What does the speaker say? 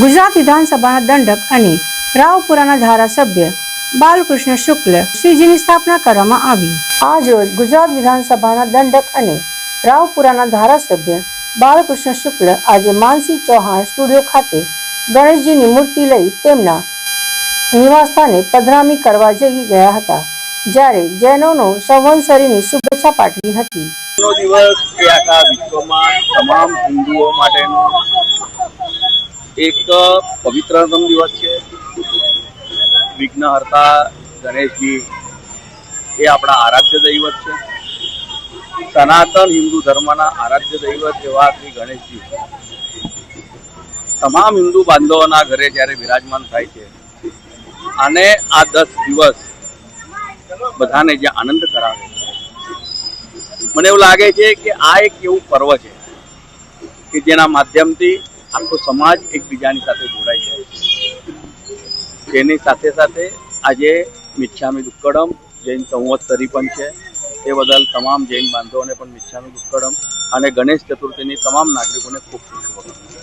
ગુજરાત વિધાનસભાના દંડક અને રાવપુરાના ધારાસભ્ય બાલકૃષ્ણ શુક્લ શ્રીજીની સ્થાપના કરવામાં આવી. આજ રોજ ગુજરાત વિધાનસભાના દંડક અને રાવપુરાના ધારાસભ્ય બાલકૃષ્ણ શુક્લ આજે માનસી ચૌહાણ સ્ટુડિયો ખાતે ગણેશજીની મૂર્તિ લઈ તેમના નિવાસસ્થાને પધરામી કરવા જઈ ગયા હતા, જ્યારે જૈનોનો સંવત્સરીની શુભેચ્છા પાઠવી હતી. દિવસ કે આખા વિશ્વમાં તમામ હિન્દુઓ માટેનો એક પવિત્રતમ દિવસ છે. વિઘ્નહર્તા ગણેશજી એ આપણા આરાધ્ય દૈવત છે. સનાતન હિન્દુ ધર્મના આરાધ્ય દૈવત એવા શ્રી ગણેશજી. તમામ હિન્દુ બાંધવોના ઘરે જ્યારે વિરાજમાન થાય છે, અને આ દસ દિવસ બધાને જે આનંદ કરાવે મને એવું લાગે છે કે આ એક એવું પર્વ છે કે જેના માધ્યમથી આખો સમાજ એકબીજાની સાથે જોડાઈ જાય છે. તેની સાથે સાથે આજે મિચ્છામી દુક્કડમ, જૈન સંવત્સરી પણ છે. તે બદલ તમામ જૈન બાંધવોને પણ મિચ્છામી દુક્કડમ અને ગણેશ ચતુર્થીની તમામ નાગરિકોને ખૂબ ખૂબ શુભકામનાઓ.